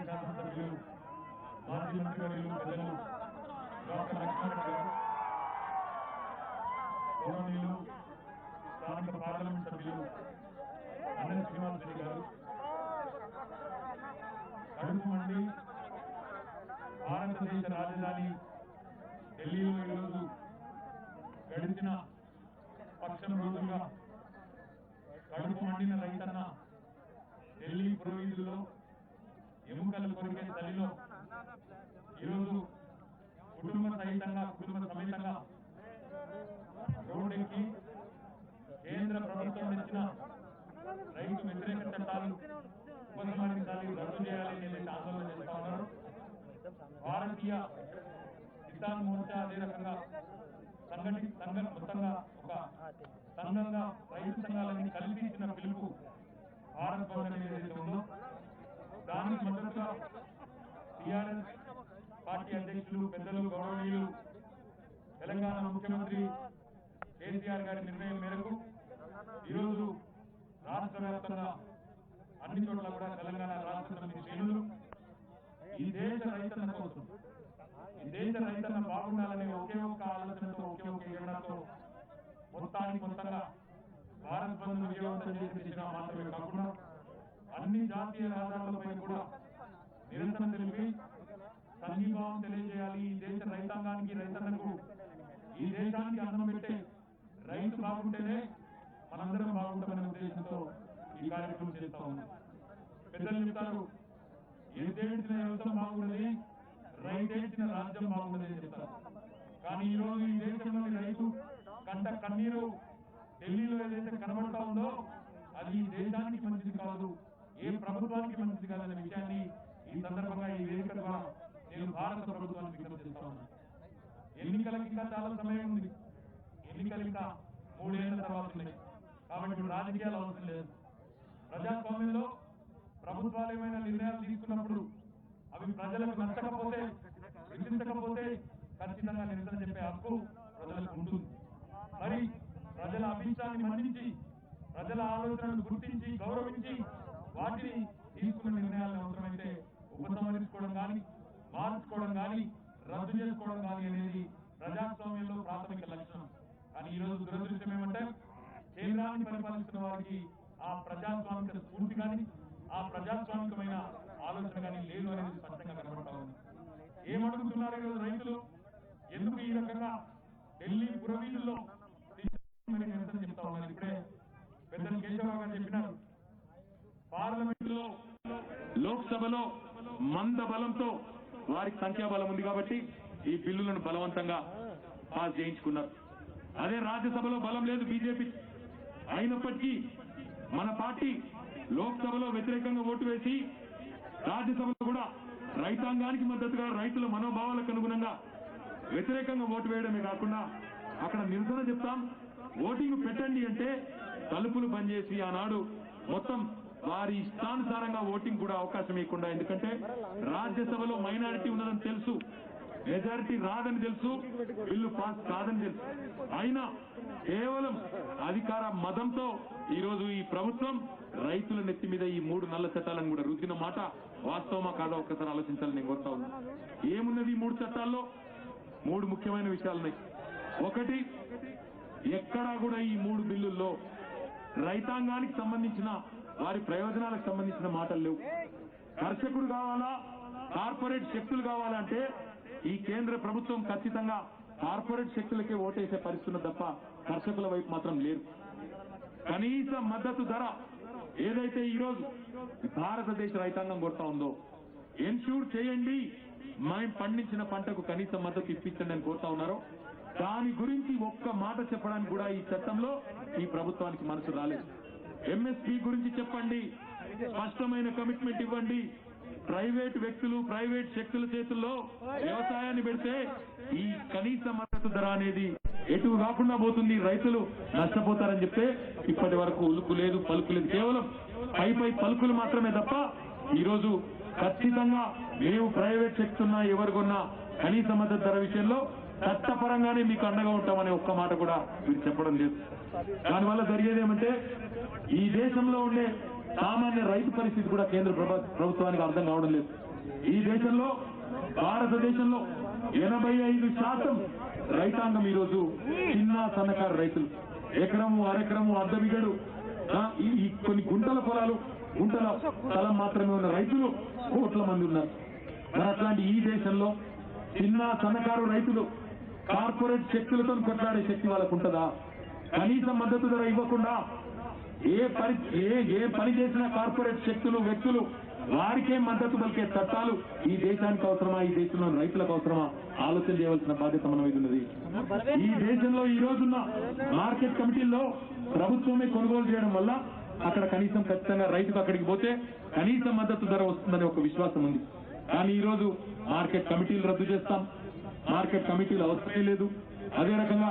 శాసనసభ్యులు మాజీ మంత్రివర్యులు పెద్దలు డాక్టర్ లక్ష్మణ్ గారు గౌరవనీయులు స్థానిక పార్లమెంట్ సభ్యులు అనంత శ్రీనివాస్ రెడ్డి గారు. కడుపు మండి భారతదేశ రాజధాని ఢిల్లీలో ఈరోజు గడిచిన పక్షం రోజులుగా కడుపు మండిన రైతన్న ఢిల్లీ పురోహితుల్లో ఎముకలు కొరికే తల్లిలో ఈరోజు కుటుంబ సహితంగా కుటుంబ సమేతంగా రోడ్డెక్కి కేంద్ర ప్రభుత్వం ఇచ్చిన రైతు వ్యతిరేక చట్టాలు ఉపసంహరించాలి రద్దు చేయాలని నేను ఆందోళన చేస్తా ఉన్నారు. భారతీయ కిసాన్ మోర్చా అదే రకంగా సంఘటి సంఘం మొత్తంగా ఒక సంఘంగా రైతు సంఘాలన్నీ కలిపి ఇచ్చిన పిలుపు భారత్ బంద్ ఏదైతే ఉందో దానికి మద్దతుగా టిఆర్ఎస్ పార్టీ అధ్యక్షులు పెద్దలు గౌరవనీయులు తెలంగాణ ముఖ్యమంత్రి కేసీఆర్ గారి నిర్ణయం మేరకు ఈరోజు రాష్ట్ర వ్యాప్తంగా అన్ని చోట్ల కూడా తెలంగాణ రాష్ట్ర సమితి శ్రేణులు ఈ దేశ రైతన్న కోసం ఈ దేశ రైతన్న బాగుండాలనే ఒకే ఒక్క ఆలోచనతో ఒకే ఒక్క ఏడాతో మొత్తానికి మొత్తంగా భారత్ బంద్ విజయవంతం చేసే దిశగా మాత్రమే కాకుండా అన్ని జాతీయ రహదారులపై కూడా నిరంతరం తెలిపి సంఘీభావం తెలియజేయాలి. ఈ దేశ రైతాంగానికి రైతన్నకు ఈ దేశానికి అన్నం పెట్టే రైతు బాగుంటేనే మనందరం బాగుంటామనే ఉద్దేశంతో ఈ కార్యక్రమం చేస్తా ఉన్నాం. పెద్దలు చెప్తారు ఏదేడ్చిన వ్యవసాయం బాగుండదు రైతేడ్చిన రాజ్యం బాగుండదు అని చెప్తారు. కానీ ఈరోజు ఈ దేశంలోని రైతు కంట కన్నీరు ఢిల్లీలో ఏదైతే కనబడతా ఉందో అది దేశానికి మంచిది కాదు ఏ ప్రభుత్వానికి మంచిది కాదనే విషయాన్ని ఈ సందర్భంగా ఈ వేదిక ద్వారా నేను భారత ప్రభుత్వాన్ని విజ్ఞప్తి చేస్తా ఉన్నాను ఎన్నికలకి ఇంకా చాలా సమయం ఉంది. ఎన్నికలు ఇంకా మూడేళ్ళ తర్వాత ఉన్నాయి. కాబట్టి ఇప్పుడు రాజకీయాలు అవసరం లేదు. ప్రజాస్వామ్యంలో ప్రభుత్వాలు ఏమైనా నిర్ణయాలు తీసుకున్నప్పుడు అవి ప్రజలకు నచ్చకపోతే విధించకపోతే ఖచ్చితంగా నిరసన చెప్పే హక్కు ప్రజలకు ఉంటుంది. మరి ప్రజల అభిష్టాన్ని మన్నించి ప్రజల ఆలోచనలను గుర్తించి గౌరవించి వాటిని తీసుకున్న నిర్ణయాలను అవసరమైతే ఉపసంహరించుకోవడం కానీ మార్చుకోవడం కానీ రద్దు చేసుకోవడం కానీ అనేది ప్రజాస్వామ్యంలో ప్రాథమిక లక్ష్యం కానీ ఈ రోజు దురదృష్టం ఏమంటే కేంద్రాన్ని పరిపాలిస్తున్న వారికి ఆ ప్రజాస్వామిక స్ఫూర్తి కానీ ఆ ప్రజాస్వామికమైన ఆలోచన కానీ లేదు అనేది స్పష్టంగా కనబడతా ఉంది. ఏమడుగుతున్నారు ఈరోజు రైతులు? ఎందుకు ఈ రకంగా ఢిల్లీ పురవీధుల్లో నిరసన చెప్తా ఉన్నారు ఇప్పుడే పెద్దలు కేశవరావు గారు చెప్పినారు. పార్లమెంటులో లోక్సభలో మంద బలంతో వారికి సంఖ్యాబలం ఉంది కాబట్టి ఈ బిల్లులను బలవంతంగా పాస్ చేయించుకున్నారు. అదే రాజ్యసభలో బలం లేదు బీజేపీ. అయినప్పటికీ మన పార్టీ లోక్సభలో వ్యతిరేకంగా ఓటు వేసి రాజ్యసభలో కూడా రైతాంగానికి మద్దతుగా రైతుల మనోభావాలకు అనుగుణంగా వ్యతిరేకంగా ఓటు వేయడమే కాకుండా అక్కడ నిరసన చెప్తాం. ఓటింగ్ పెట్టండి అంటే తలుపులు బంద్ చేసి ఆనాడు మొత్తం వారి ఇష్టానుసారంగా ఓటింగ్ కూడా అవకాశం ఇవ్వకుండా ఎందుకంటే రాజ్యసభలో మైనారిటీ ఉన్నదని తెలుసు మెజారిటీ రాదని తెలుసు బిల్లు పాస్ కాదని తెలుసు. అయినా కేవలం అధికార మదంతో ఈరోజు ఈ ప్రభుత్వం రైతుల నెత్తి మీద ఈ మూడు నల్ల చట్టాలను కూడా రుద్దిన మాట వాస్తవమా కాదా ఒక్కసారి ఆలోచించాలని నేను కోరుతా ఉన్నా. ఏమున్నది ఈ మూడు చట్టాల్లో? మూడు ముఖ్యమైన విషయాలున్నాయి. ఒకటి ఎక్కడా కూడా ఈ మూడు బిల్లుల్లో రైతాంగానికి సంబంధించిన వారి ప్రయోజనాలకు సంబంధించిన మాటలు లేవు. కర్షకుడు కావాలా? కార్పొరేట్ శక్తులు కావాలంటే ఈ కేంద్ర ప్రభుత్వం ఖచ్చితంగా కార్పొరేట్ శక్తులకే ఓటేసే పరిస్థితున్న తప్ప కర్షకుల వైపు మాత్రం లేరు. కనీస మద్దతు ధర ఏదైతే ఈ రోజు భారతదేశ రైతాంగం కొడతా ఉందో ఎన్ష్యూర్ చేయండి. మేము పండించిన పంటకు కనీస మద్దతు ఇప్పించండి అని కోరుతా ఉన్నారో దాని గురించి ఒక్క మాట చెప్పడానికి కూడా ఈ చట్టంలో ఈ ప్రభుత్వానికి మనసు రాలేదు. ఎంఎస్పీ గురించి చెప్పండి. స్పష్టమైన కమిట్మెంట్ ఇవ్వండి. ప్రైవేట్ వ్యక్తులు ప్రైవేట్ శక్తుల చేతుల్లో వ్యవసాయాన్ని పెడితే ఈ కనీస మద్దతు ధర అనేది ఎటు కాకుండా పోతుంది. రైతులు నష్టపోతారని చెప్తే ఇప్పటి వరకు ఉలుకు లేదు పలుకు లేదు. కేవలం పై పై పలుకులు మాత్రమే తప్ప ఈరోజు ఖచ్చితంగా మేము ప్రైవేట్ శక్తున్నా ఎవరికొన్నా కనీస మద్దతు ధర విషయంలో చట్టపరంగానే మీకు అండగా ఉంటామనే ఒక్క మాట కూడా మీరు చెప్పడం లేదు. దానివల్ల జరిగేది ఏమంటే ఈ దేశంలో ఉండే సామాన్య రైతు పరిస్థితి కూడా కేంద్ర ప్రభ- ప్రభుత్వానికి అర్థం కావడం లేదు. ఈ దేశంలో భారతదేశంలో ఎనభై ఐదు శాతం రైతాంగం ఈరోజు చిన్న సన్నకారు రైతులు. ఎకరము అరెకరము అర్ధ ఆ, ఈ ఈ కొన్ని గుంటల పొలాలు గుంటల స్థలం మాత్రమే ఉన్న రైతులు కోట్ల మంది ఉన్నారు. మరి అట్లాంటి ఈ దేశంలో చిన్న సన్నకారు రైతులు కార్పొరేట్ శక్తులతో కొట్లాడే శక్తి వాళ్ళకు ఉంటుందా? కనీస మద్దతు ధర ఇవ్వకుండా ఏ పని ఏ ఏ పని చేసిన కార్పొరేట్ శక్తులు వ్యక్తులు వారికే మద్దతు పలికే చట్టాలు ఈ దేశానికి అవసరమా? ఈ దేశంలో రైతులకు అవసరమా? ఆలోచన చేయవలసిన బాధ్యత మన మీద ఉన్నది. ఈ దేశంలో ఈ రోజున్న మార్కెట్ కమిటీల్లో ప్రభుత్వమే కొనుగోలు చేయడం వల్ల అక్కడ కనీసం ఖచ్చితంగా రైతుకు అక్కడికి పోతే కనీస మద్దతు ధర వస్తుందనే ఒక విశ్వాసం ఉంది. కానీ ఈరోజు మార్కెట్ కమిటీలు రద్దు చేస్తాం. మార్కెట్ కమిటీలు అవసరమే లేదు. అదే రకంగా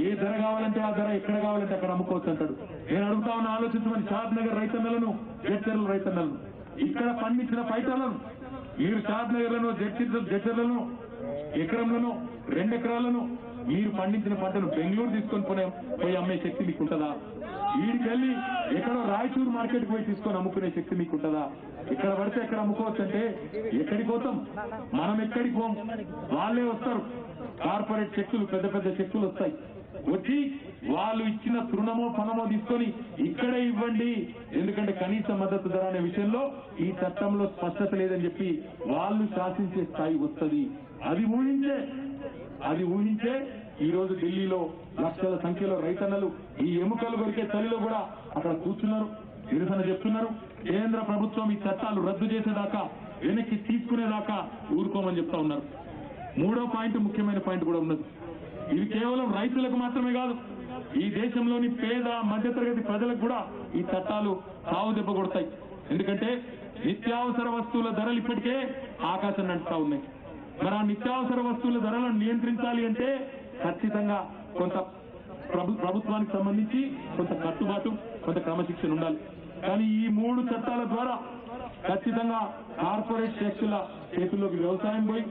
ఏ ధర కావాలంటే ఆ ధర ఎక్కడ కావాలంటే అక్కడ అమ్ముకోవచ్చు అంటాడు నేను అడుగుతా ఉన్న ఆలోచించమని షాద్ నగర్ రైతన్నలను జడ్చర్ల రైతన్నలను ఇక్కడ పండించిన పైటలను మీరు షాద్ నగర్లను జడ్చర్లను ఎకరంలను రెండు ఎకరాలను మీరు పండించిన పంటను బెంగళూరు తీసుకొని పోయి పోయి అమ్మే శక్తి మీకు ఉంటుందా వీడికెళ్ళి ఎక్కడో రాయచూరు మార్కెట్ పోయి తీసుకొని అమ్ముకునే శక్తి మీకు ఉంటుందా ఇక్కడ పడితే ఎక్కడ అమ్ముకోవచ్చు అంటే ఎక్కడికి పోతాం? మనం ఎక్కడికి పోం? వాళ్ళే వస్తారు. కార్పొరేట్ శక్తులు పెద్ద పెద్ద శక్తులు వస్తాయి. వచ్చి వాళ్ళు ఇచ్చిన తృణమో పణమో తీసుకొని ఇక్కడే ఇవ్వండి. ఎందుకంటే కనీస మద్దతు ధర అనే విషయంలో ఈ చట్టంలో స్పష్టత లేదని చెప్పి వాళ్ళు శాసించే స్థాయి వస్తుంది. అది ఊహించే అది ఊహించే ఈ రోజు ఢిల్లీలో లక్షల సంఖ్యలో రైతన్నలు ఈ ఎముకలు కొరికే చలిలో కూడా అక్కడ కూర్చున్నారు. నిరసన చెప్తున్నారు. కేంద్ర ప్రభుత్వం ఈ చట్టాలు రద్దు చేసేదాకా వెనక్కి తీసుకునేదాకా ఊరుకోమని చెప్తా ఉన్నారు. మూడో పాయింట్ ముఖ్యమైన పాయింట్ కూడా ఉన్నది. ఇది కేవలం రైతులకు మాత్రమే కాదు ఈ దేశంలోని పేద మధ్యతరగతి ప్రజలకు కూడా ఈ చట్టాలు సావు దెబ్బ కొడతాయి. ఎందుకంటే నిత్యావసర వస్తువుల ధరలు ఇప్పటికే ఆకాశం నడుస్తా ఉన్నాయి. మరి ఆ నిత్యావసర వస్తువుల ధరలను నియంత్రించాలి అంటే ఖచ్చితంగా కొంత ప్రభుత్వానికి సంబంధించి కొంత కట్టుబాటు కొంత క్రమశిక్షణ ఉండాలి. కానీ ఈ మూడు చట్టాల ద్వారా ఖచ్చితంగా కార్పొరేట్ శక్తుల చేతుల్లోకి వ్యవసాయం పోయి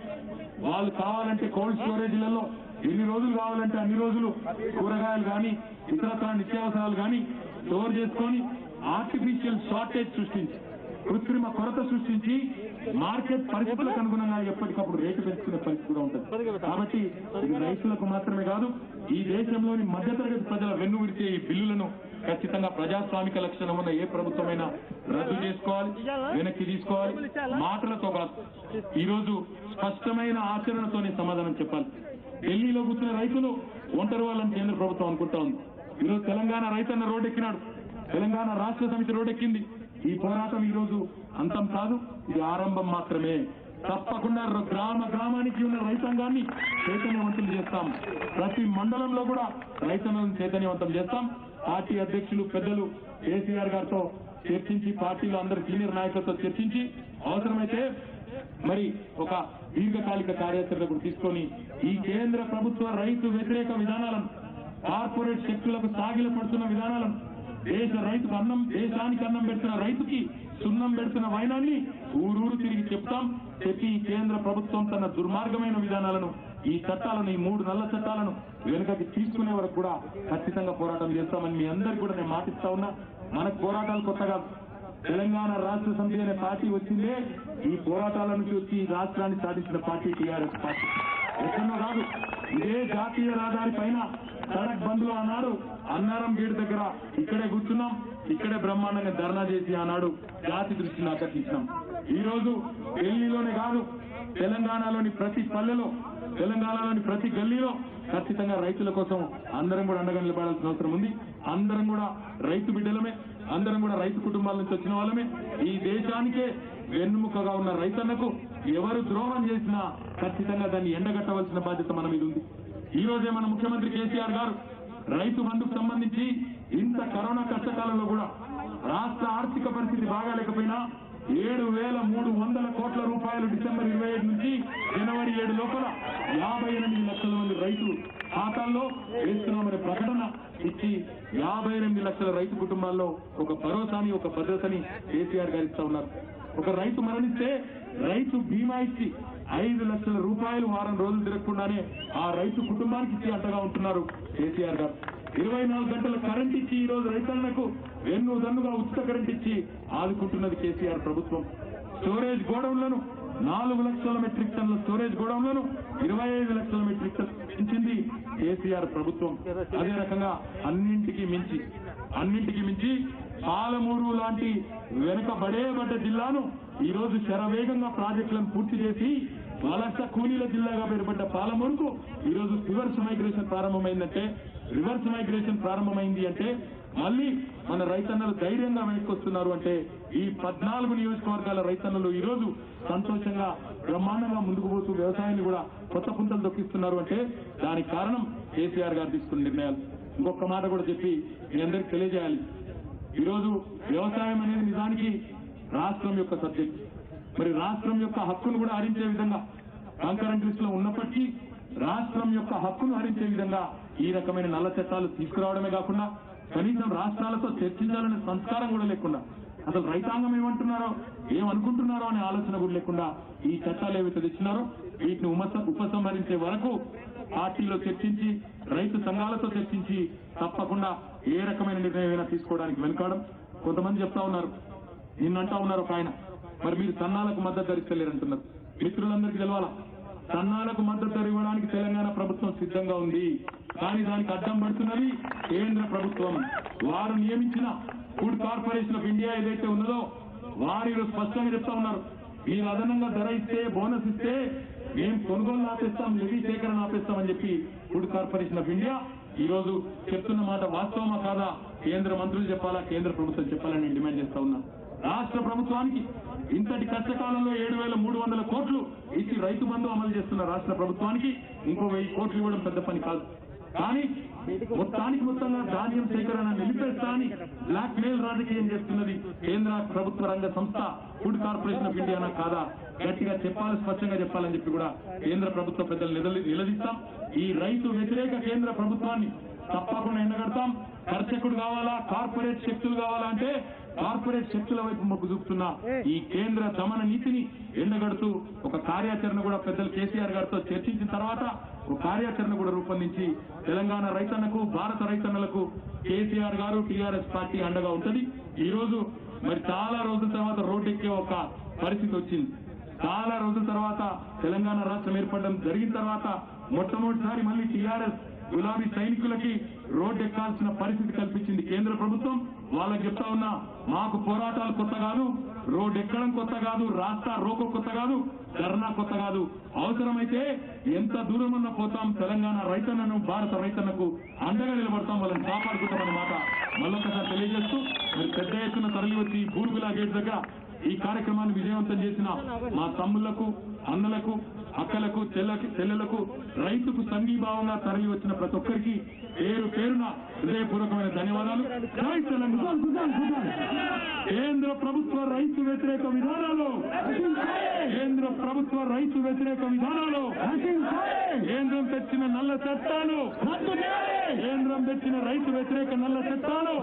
వాళ్ళు కావాలంటే కోల్డ్ స్టోరేజ్లలో ఎన్ని రోజులు కావాలంటే అన్ని రోజులు కూరగాయలు కానీ ఇతరత్ర నిత్యావసరాలు కానీ స్టోర్ చేసుకొని ఆర్టిఫిషియల్ షార్టేజ్ సృష్టించి కృత్రిమ కొరత సృష్టించి మార్కెట్ పరిస్థితులకు అనుగుణంగా ఎప్పటికప్పుడు రేటు పెంచుకునే పరిస్థితి కూడా ఉంటుంది. కాబట్టి ఇది రైతులకు మాత్రమే కాదు ఈ దేశంలోని మధ్యతరగతి ప్రజల వెన్ను విడిచే ఈ బిల్లులను ఖచ్చితంగా ప్రజాస్వామిక లక్షణం ఉన్న ఏ ప్రభుత్వమైనా రద్దు చేసుకోవాలి వెనక్కి తీసుకోవాలి. మాటలతో కాదు. ఈ రోజు స్పష్టమైన ఆచరణతోనే సమాధానం చెప్పాలి. ఢిల్లీలో కూర్చున్న రైతులు ఒంటరి వాళ్ళని కేంద్ర ప్రభుత్వం అనుకుంటా ఉంది. ఈరోజు తెలంగాణ రైతన్న రోడ్డెక్కినాడు. తెలంగాణ రాష్ట్ర సమితి రోడ్డెక్కింది. ఈ పోరాటం ఈ రోజు అంతం కాదు ఇది ఆరంభం మాత్రమే. తప్పకుండా గ్రామ గ్రామానికి ఉన్న రైతాంగాన్ని చైతన్యవంతం చేస్తాం. ప్రతి మండలంలో కూడా రైతులను చైతన్యవంతం చేస్తాం. పార్టీ అధ్యక్షులు పెద్దలు కేసీఆర్ గారితో చర్చించి పార్టీలో అందరు సీనియర్ నాయకులతో చర్చించి అవసరమైతే మరి ఒక దీర్ఘకాలిక కార్యాచరణ కూడా తీసుకొని ఈ కేంద్ర ప్రభుత్వ రైతు వ్యతిరేక విధానాలను కార్పొరేట్ శక్తులకు సాగిల పడుతున్న విధానాలను దేశ రైతుకు అన్నం దేశానికి అన్నం పెడుతున్న రైతుకి సున్నం పెడుతున్న వైనాన్ని ఊరూరు తిరిగి చెప్తాం. చెప్పి కేంద్ర ప్రభుత్వం తన దుర్మార్గమైన విధానాలను ఈ చట్టాలను ఈ మూడు నల్ల చట్టాలను వెనుకకి తీసుకునే వరకు కూడా ఖచ్చితంగా పోరాటం చేస్తామని మీ అందరికి కూడా నేను మాటిస్తా ఉన్నా. మనకు పోరాటాలు కొత్తగా తెలంగాణ రాష్ట్ర సమితి అనే పార్టీ వచ్చిందే. ఈ పోరాటాల నుంచి వచ్చి రాష్ట్రాన్ని సాధించిన పార్టీ టీఆర్ఎస్ పార్టీ. ఎక్కడో కాదు. ఇదే జాతీయ రహదారి పైన సడక్ బంద్ అన్నాడు అన్నారం గేట్ దగ్గర. ఇక్కడే కూర్చున్నాం. ఇక్కడే బ్రహ్మాండంగా ధర్నా చేసి ఆనాడు జాతి దృష్టిని ఆకర్షించాం ఈ రోజు ఢిల్లీలోనే కాదు తెలంగాణలోని ప్రతి పల్లెలో తెలంగాణలోని ప్రతి గల్లీలో ఖచ్చితంగా రైతుల కోసం అందరం కూడా అండగా నిలబడాల్సిన అవసరం ఉంది. అందరం కూడా రైతు బిడ్డలమే. అందరం కూడా రైతు కుటుంబాల నుంచి వచ్చిన వాళ్ళమే. ఈ దేశానికే వెన్నుముకగా ఉన్న రైతన్నకు ఎవరు ద్రోహం చేసినా ఖచ్చితంగా దాన్ని ఎండగట్టవలసిన బాధ్యత మన మీద ఉంది. ఈ రోజే మన ముఖ్యమంత్రి కేసీఆర్ గారు రైతు బంధుకు సంబంధించి ఇంత కరోనా కష్టకాలంలో కూడా రాష్ట్ర ఆర్థిక పరిస్థితి బాగాలేకపోయినా ఏడు వేల మూడు వందల కోట్ల రూపాయలు డిసెంబర్ ఇరవై ఏడు నుంచి జనవరి ఏడు లోపల యాభై ఎనిమిది లక్షల మంది రైతులు ఖాతాల్లో వేస్తున్నామనే ప్రకటన ఇచ్చి యాభై ఎనిమిది లక్షల రైతు కుటుంబాల్లో ఒక భరోసాని ఒక భద్రతని కేసీఆర్ గారు ఇస్తా ఉన్నారు. ఒక రైతు మరణిస్తే రైతు బీమా ఇచ్చి ఐదు లక్షల రూపాయలు వారం రోజులు తిరగకుండానే ఆ రైతు కుటుంబానికి ఇచ్చి అంటగా ఉంటున్నారు కేసీఆర్ గారు. ఇరవై నాలుగు గంటల కరెంట్ ఇచ్చి ఈ రోజు రైతన్నకు వెన్ను దన్నుగా ఉచిత కరెంట్ ఇచ్చి ఆదుకుంటున్నది కేసీఆర్ ప్రభుత్వం. స్టోరేజ్ గోడౌన్లను నాలుగు లక్షల మెట్రిక్ టన్నుల స్టోరేజ్ గోడౌన్లను ఇరవై ఐదు లక్షల మెట్రిక్ టన్ పెంచింది కేసీఆర్ ప్రభుత్వం. అదే రకంగా అన్నింటికి మించి అన్నింటికి మించి పాలమూరు లాంటి వెనుకబడేబడ్డ జిల్లాను ఈ రోజు శరవేగంగా ప్రాజెక్టులను పూర్తి చేసి వలస కూలీల జిల్లాగా పేరుపడ్డ పాలమూరుకు ఈ రోజు రివర్స్ మైగ్రేషన్ ప్రారంభమైందంటే రివర్స్ మైగ్రేషన్ ప్రారంభమైంది అంటే మళ్ళీ మన రైతన్నలు ధైర్యంగా వెనక్కి అంటే ఈ పద్నాలుగు నియోజకవర్గాల రైతన్నలు ఈ రోజు సంతోషంగా బ్రహ్మాండంగా ముందుకు పోతూ వ్యవసాయాన్ని కూడా కొత్త పుంతలు దొక్కిస్తున్నారు అంటే దానికి కారణం కేసీఆర్ గారు తీసుకున్న నిర్ణయాలు. ఇంకొక మాట కూడా చెప్పి మీ అందరికి తెలియజేయాలి. ఈరోజు వ్యవసాయం అనేది నిజానికి రాష్ట్రం యొక్క సబ్జెక్ట్. మరి రాష్ట్రం యొక్క హక్కును కూడా హరించే విధంగా కంకరెంట్ లిస్ట్లో ఉన్నప్పటికీ రాష్ట్రం యొక్క హక్కును హరించే విధంగా ఈ రకమైన నల్ల చట్టాలు తీసుకురావడమే కాకుండా కనీసం రాష్ట్రాలతో చర్చించాలనే సంస్కారం కూడా లేకుండా అసలు రైతాంగం ఏమంటున్నారో ఏమనుకుంటున్నారో అనే ఆలోచన కూడా లేకుండా ఈ చట్టాలు ఏవైతే తెచ్చినారో వీటిని ఉపసంహరించే వరకు పార్టీలో చర్చించి రైతు సంఘాలతో చర్చించి తప్పకుండా ఏ రకమైన నిర్ణయం అయినా తీసుకోవడానికి వెనుకాడం. కొంతమంది చెప్తా ఉన్నారు నిన్నంటా ఉన్నారు ఒక ఆయన మరి మీరు సన్నాలకు మద్దతు ధరిస్తలేరంటున్నారు. మిత్రులందరికీ తెలవాలా? సన్నాలకు మద్దతు ధర ఇవ్వడానికి సిద్ధంగా ఉంది. కానీ దానికి అడ్డం పడుతున్నది కేంద్ర ప్రభుత్వం. వారు నియమించిన ఫుడ్ కార్పొరేషన్ ఆఫ్ ఇండియా ఏదైతే ఉన్నదో వారు స్పష్టంగా చెప్తా ఉన్నారు. మీరు అదనంగా ధర ఇస్తే బోనస్ ఇస్తే మేము కొనుగోలు ఆపేస్తాం నిధి సేకరణ ఆపేస్తామని చెప్పి ఫుడ్ కార్పొరేషన్ ఆఫ్ ఇండియా ఈ రోజు చెప్తున్న మాట వాస్తవమా కాదా? కేంద్ర మంత్రులు చెప్పాలా? కేంద్ర ప్రభుత్వం చెప్పాలని డిమాండ్ చేస్తా ఉన్నాను రాష్ట్ర ప్రభుత్వానికి ఇంతటి కష్టకాలంలో ఏడు వేల మూడు వందల కోట్లు ఇచ్చి రైతు బంధు అమలు చేస్తున్న రాష్ట్ర ప్రభుత్వానికి ఇంకో వెయ్యి కోట్లు ఇవ్వడం పెద్ద పని కాదు. కానీ మొత్తానికి మొత్తంగా ధాన్యం సేకరణ నిలిపేస్తా అని బ్లాక్ మెయిల్ రాజకీయం చేస్తున్నది కేంద్ర ప్రభుత్వ రంగ సంస్థ ఫుడ్ కార్పొరేషన్ ఆఫ్ ఇండియానా కాదా? గట్టిగా చెప్పాలి స్పష్టంగా చెప్పాలని చెప్పి కూడా కేంద్ర ప్రభుత్వ పెద్దలు నిలదీస్తాం. ఈ రైతు వ్యతిరేక కేంద్ర ప్రభుత్వాన్ని తప్పకుండా ఎండగడతాం దర్శకుడు కావాలా? కార్పొరేట్ శక్తులు కావాలా అంటే కార్పొరేట్ శక్తుల వైపు మొగ్గు చూపుతున్న ఈ కేంద్ర దమన నీతిని ఎండగడుతూ ఒక కార్యాచరణ కూడా పెద్దలు కేసీఆర్ గారితో చర్చించిన తర్వాత ఒక కార్యాచరణ కూడా రూపొందించి తెలంగాణ రైతన్నకు భారత రైతన్నలకు కేసీఆర్ గారు టీఆర్ఎస్ పార్టీ అండగా ఉంటది. ఈ రోజు మరి చాలా రోజుల తర్వాత రోడ్డు ఎక్కే ఒక పరిస్థితి వచ్చింది. చాలా రోజుల తర్వాత తెలంగాణ రాష్ట్రం ఏర్పడడం జరిగిన తర్వాత మొట్టమొదటిసారి మళ్ళీ టీఆర్ఎస్ గులాబీ సైనికులకి రోడ్డు ఎక్కాల్సిన పరిస్థితి కల్పించింది కేంద్ర ప్రభుత్వం. వాళ్ళకి చెప్తా ఉన్నా మాకు పోరాటాలు కొత్త కాదు రోడ్డు ఎక్కడం కొత్త కాదు రాస్తా రోకో కొత్త కాదు ధర్నా కొత్త కాదు. అవసరమైతే ఎంత దూరమన్నా పోతాం తెలంగాణ రైతన్నను భారత రైతన్నకు అండగా నిలబడతాం వాళ్ళని కాపాడుకుంటామన్నమాట. మళ్ళొకసారి తెలియజేస్తూ మరి పెద్ద ఎత్తున తరలి వచ్చి బూరుగులా గేట్ దగ్గర ఈ కార్యక్రమాన్ని విజయవంతం చేసిన మా తమ్ముళ్ళకు అన్నలకు అక్కలకు చెల్లెలకు రైతుకు సంఘీభావంగా తరలి వచ్చిన ప్రతి ఒక్కరికి పేరు పేరున హృదయపూర్వకమైన ధన్యవాదాలు. కేంద్ర ప్రభుత్వ రైతు వ్యతిరేక విధానాలు. కేంద్ర ప్రభుత్వ రైతు వ్యతిరేక విధానాలు. కేంద్రం తెచ్చిన నల్ల చట్టాలు. కేంద్రం తెచ్చిన రైతు వ్యతిరేక నల్ల చట్టాలు.